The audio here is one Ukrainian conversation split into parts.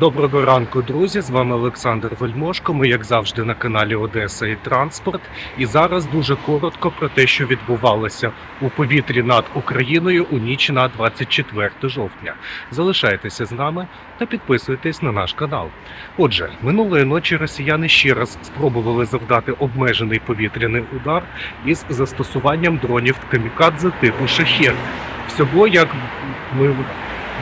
Доброго ранку, друзі! З вами Олександр Вельмошко. Ми, як завжди, на каналі Одеса і Транспорт. І зараз дуже коротко про те, що відбувалося у повітрі над Україною у ніч на 24 жовтня. Залишайтеся з нами та підписуйтесь на наш канал. Отже, минулої ночі росіяни ще раз спробували завдати обмежений повітряний удар із застосуванням дронів камікадзе типу Шахір. Всього, як ми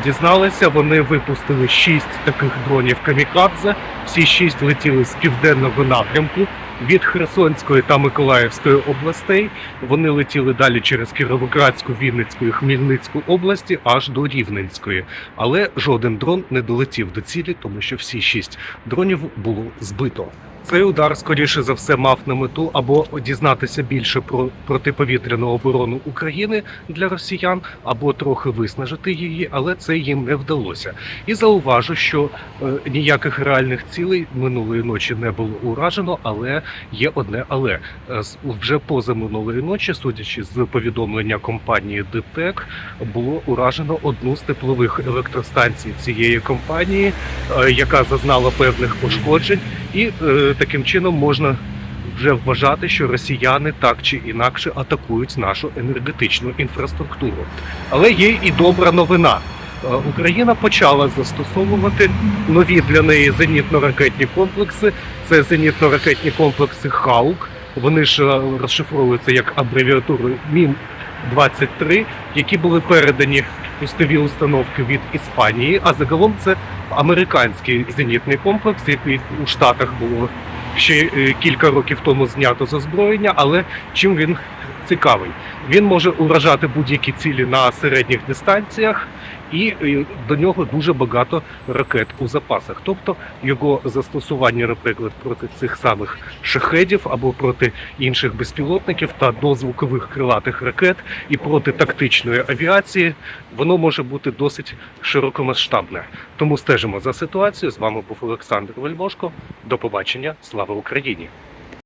дізналися, вони випустили шість таких дронів камікадзе. Всі шість летіли з південного напрямку від Херсонської та Миколаївської областей. Вони летіли далі через Кіровоградську, Вінницьку і Хмельницьку області аж до Рівненської. Але жоден дрон не долетів до цілі, тому що всі шість дронів було збито. Цей удар, скоріше за все, мав на мету або дізнатися більше про протиповітряну оборону України для росіян, або трохи виснажити її, але це їм не вдалося. І зауважу, що е, ніяких реальних цілей минулої ночі не було уражено, але є одне але Е, вже поза минулої ночі, судячи з повідомлення компанії ДТЕК, було уражено одну з теплових електростанцій цієї компанії, яка зазнала певних пошкоджень, і е, таким чином можна. Вже вважати, що росіяни так чи інакше атакують нашу енергетичну інфраструктуру. Але є і добра новина. Е, Україна почала застосовувати нові для неї зенітно-ракетні комплекси. Це зенітно-ракетні комплекси Хаук. Вони ж е, розшифровуються як абревіатурою Мін 23 які були передані пустові установки від Іспанії. А загалом це американський зенітний комплекс, який у Штатах було ще е, кілька років тому знято з озброєння. Але чим він цікавий? Він може уражати будь-які цілі на середніх дистанціях, і е, до нього дуже багато ракет у запасах. Тобто його застосування, наприклад, проти цих самих шахедів або проти інших безпілотників та дозвукових крилатих ракет і проти тактичної авіації, воно може бути досить широкомасштабне. Тому стежимо за ситуацією. З вами був Олександр Вельмошко. До побачення. Слава Україні!